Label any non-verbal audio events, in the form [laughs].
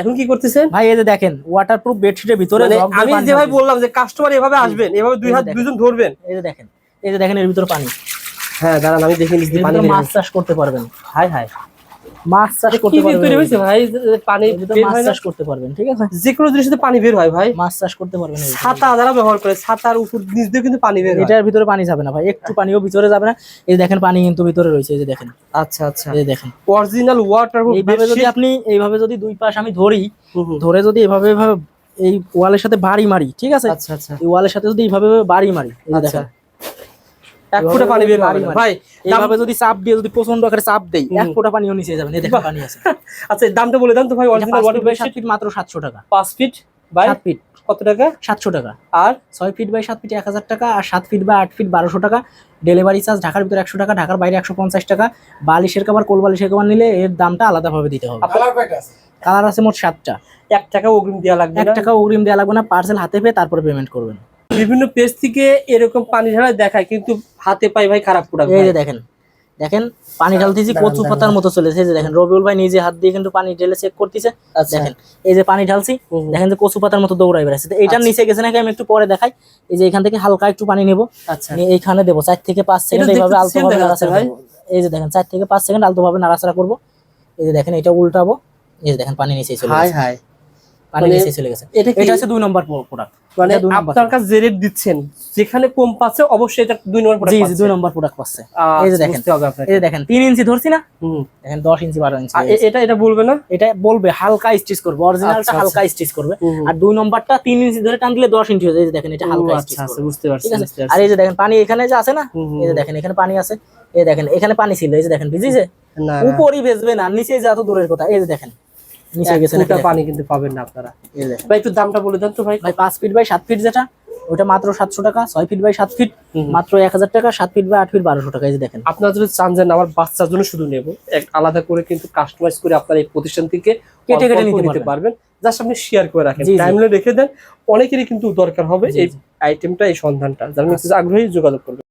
এখন কি করতেছেন? ভাই এই যে দেখেন ওয়াটারপ্রুফ বেডশিটের ভিতরে মানে আমি যে ভাই বললাম যে কাস্টমার এভাবে আসবেন এভাবে দুই হাত দুইজন দুজন ধরবেন। এই যে দেখেন এই যে দেখেন এর ভিতরে পানি। হ্যাঁ দাঁড়ান আমি দেখে নিচ্ছি পানি মাছ চাষ করতে পারবেন। High high. মাছ চাষ করতে পারবেন। তৈরি হয়েছে ভাই? পানি বের মাছ হয় চাষ করতে পারবেন ঠিক আছে? যে কোনো জিনিসে পানি বের হয় ভাই। মাছ চাষ করতে পারবেন ছাতা যারা ব্যবহার করে ছাতার উপর নিচ দিয়ে কিন্তু পানি বের হয়। এটার ভিতরে পানি যাবে না ভাই একটু পানিও ভিতরে যাবে না। এই দেখেন পানি কিন্তু ভিতরে রয়েছে এই যে দেখেন। আচ্ছা আচ্ছা। এই দেখেন। অরিজিনাল ওয়াটার এইভাবে যদি আপনি এইভাবে যদি দুই পাশ আমি ধরি ধরে যদি এভাবে এভাবে এই ওয়ালের সাথে বাড়ি মারি ঠিক আছে? আচ্ছা আচ্ছা। এই ওয়ালের সাথে যদি এইভাবে বাড়ি মারি এই আচ্ছা। দেখেন। এক ফুটে পানি বের হবে। ভাই এইভাবে যদি চাপ দিয়ে যদি প্রচণ্ড আকারে চাপ দেই এক ফোঁটা পানিও নিচে যাবে না এই দেখেন পানি আছে। [laughs] আচ্ছা দামটা বলে দাম তো ভাই অরিজিনাল পাঁচ ওয়াটার ফিট বাই মাত্র সাতশো টাকা। পাঁচ ফিট বাই সাত ফিট কত টাকা? সাতশো টাকা। আর? ছয় ফিট বাই সাত ফিট এক হাজার টাকা আর সাত ফিট বা আট ফিট বারোশো টাকা। ডেলিভারি চার্জ ঢাকার ভিতরে একশো টাকা ঢাকার বাইরে একশো পঞ্চাশ টাকা। বালিশের কাবার কোল বালিশের কাবার নিলে এর দামটা আলাদাভাবে দিতে হবে। কালার আছে মোট সাতটা। এক টাকা অগ্রিম দেওয়া লাগবে এক না? টাকা অগ্রিম দেওয়া লাগবে না পার্সেল হাতে পেয়ে তারপরে পেমেন্ট করবেন। বিভিন্ন পেজ থেকে এরকম পানি ঢালা দেখায় কিন্তু হাতে পাই ভাই খারাপ প্রোডাক্ট এই যে দেখেন দেখেন পানি ঢালতেছি কচু পাতার মতো চলেছে এই যে দেখেন রবিউল ভাই নিজে হাত দিয়ে কিন্তু পানি ঢেলে চেক করতেছে। আচ্ছা। দেখেন এই যে পানি ঢালছি দেখেন যে কচু পাতার মতো দৌড়াই বেড়াচ্ছে। তো এইটার আচ্ছা। নিচে গেছে নাকি আমি একটু পরে দেখাই। এই যে এখান থেকে হালকা একটু পানি নেব। আচ্ছা। নিয়ে এইখানে দেবো চার থেকে পাঁচ সেকেন্ড এইভাবে আলতো ভাবে নাড়াচাড়া ভাই। এই যে দেখেন চার থেকে পাঁচ সেকেন্ড আলতো ভাবে নাড়াচাড়া করব। এই যে দেখেন এটা উল্টাবো। এই যে দেখেন পানি নিচে চলে হাই হাই। পানি মানে নিচে চলে গেছে। এটা হচ্ছে দুই নম্বর প্রোডাক্ট মানে এটা দুই নম্বর আপনার কাছে যে রেট দিচ্ছেন যেখানে কম পাচ্ছে অবশ্যই এটা দুই নম্বর প্রোডাক্ট জি দুই নম্বর প্রোডাক্ট পাচ্ছে। এই এই যে যে দেখেন। দেখেন হবে আপনাকে। এই দেখেন তিন ইঞ্চি ধরছি না? দেখেন দশ ইঞ্চি বারো ইঞ্চি আর গেছে। এ- এটা এটা বলবে না? এটা বলবে হালকা স্টিচ করবে অরিজিনালটা আচ্ছা, হালকা স্টিচ করবে। আর দুই নম্বরটা তিন ইঞ্চি ধরে টান দিলে দশ ইঞ্চি হয়ে যায়। দেখেন এটা হালকা স্টিচ আচ্ছা আচ্ছা করবে। বুঝতে পারছি আর এই যে দেখেন পানি এখানে যে আছে না এই যে দেখেন এখানে পানি আছে। এই দেখেন এখানে পানি ছিল এই যে দেখেন ভিজিছে। উপরই ভেজবে না নিচে যা তো দূরের কথা। এই যে দেখেন নিচে গেছে নাকি পানি কিন্তু পাবেন না আপনারা। এই যে দেখেন। ভাই একটু দামটা বলে দেন তো ভাই। ভাই পাঁচ ফিট বাই সাত ফিট যেটা ওটা মাত্র সাতশো টাকা ছয় ফিট বাই সাত ফিট মাত্র এক হাজার টাকা সাত ফিট বাই আট ফিট বারোশো টাকা এই দেখেন। আপনারা যদি চান যে আমার বাচ্চার জন্য শুধু নেব এক আলাদা করে কিন্তু কাস্টমাইজ করে আপনার এই প্রতিষ্ঠান থেকে কেটে কেটে নিতে পারবেন। শেয়ার করে রাখেন। টাইমলে রেখে দেন অনেকেরই কিন্তু দরকার হবে এই। আইটেমটা এই সন্ধানটা। যারা আগ্রহী যোগাযোগ করবেন।